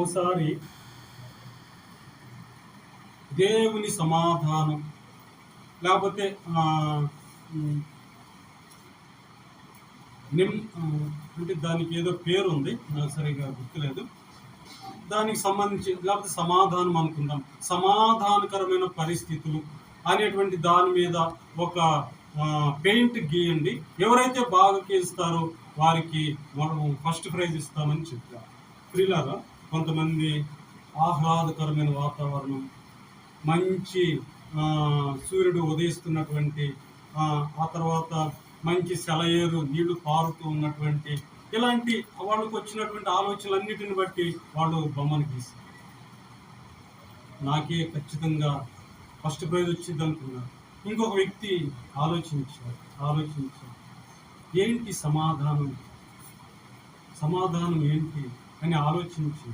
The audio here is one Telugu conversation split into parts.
ఒకసారి దేవుని సమాధానం లేకపోతే నిమ్ అంటే దానికి ఏదో పేరు ఉంది నాకు సరిగా గుర్తులేదు. దానికి సంబంధించి లేకపోతే సమాధానం అనుకుందాం. సమాధానకరమైన పరిస్థితులు అనేటువంటి దాని మీద ఒక పెయింట్ గీయండి. ఎవరైతే బాగా గీస్తారో వారికి మనం ఫస్ట్ ప్రైజ్ ఇస్తామని చెప్పారు ప్రిలాగా కొంతమంది ఆహ్లాదకరమైన వాతావరణం మంచి సూర్యుడు ఉదయిస్తున్నటువంటి ఆ, తర్వాత మంచి సెలయేరు నీళ్ళు పారుతూ ఉన్నటువంటి ఇలాంటి వాళ్ళకు వచ్చినటువంటి ఆలోచనలన్నిటిని బట్టి వాళ్ళు బొమ్మను గీశారు. నాకే ఖచ్చితంగా ఫస్ట్ ప్రైజ్ వచ్చింది అనుకున్నారు ఇంకొక వ్యక్తి ఆలోచించారు ఆలోచించారు ఏంటి సమాధానం? సమాధానం ఏంటి? అని ఆలోచించి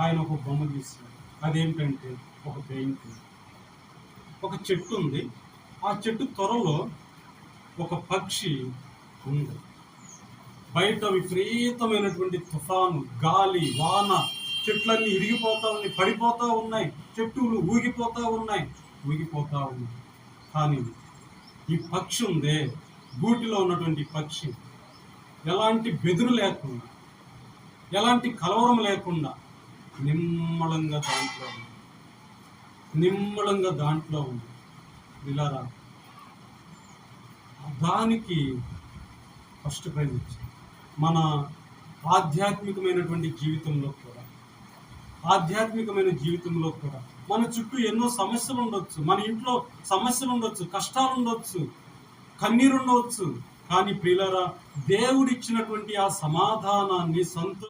ఆయన ఒక బొమ్మ గీశారు అదేంటంటే ఒక పెయింటింగ్. ఒక చెట్టు ఉంది. ఆ చెట్టు త్వరలో ఒక పక్షి ఉంది. బయట విపరీతమైనటువంటి తుఫాను గాలి వాన చెట్లన్నీ ఇరిగిపోతా ఉన్నాయి పడిపోతూ ఉన్నాయి చెట్టులు ఊగిపోతూ ఉన్నాయి ఊగిపోతూ ఉన్నాయి. కానీ ఈ పక్షి ఉందే గూటిలో ఉన్నటువంటి పక్షి. ఎలాంటి బెదురు లేకుండా ఎలాంటి కలవరం లేకుండా నిమ్మళంగా దాంట్లో ఉంది. నిమ్మలంగా దాంట్లో ఉంది. విలారా. దానికి ఫస్ట్ ప్రైజ్ ఇచ్చింది మన ఆధ్యాత్మికమైనటువంటి జీవితంలో కూడా ఆధ్యాత్మికమైన జీవితంలో కూడా మన చుట్టూ ఎన్నో సమస్యలు ఉండొచ్చు. మన ఇంట్లో సమస్యలు ఉండొచ్చు కష్టాలు ఉండొచ్చు కన్నీరు ఉండవచ్చు కానీ ప్రియులరా దేవుడిచ్చినటువంటి ఆ సమాధానాన్ని సంతో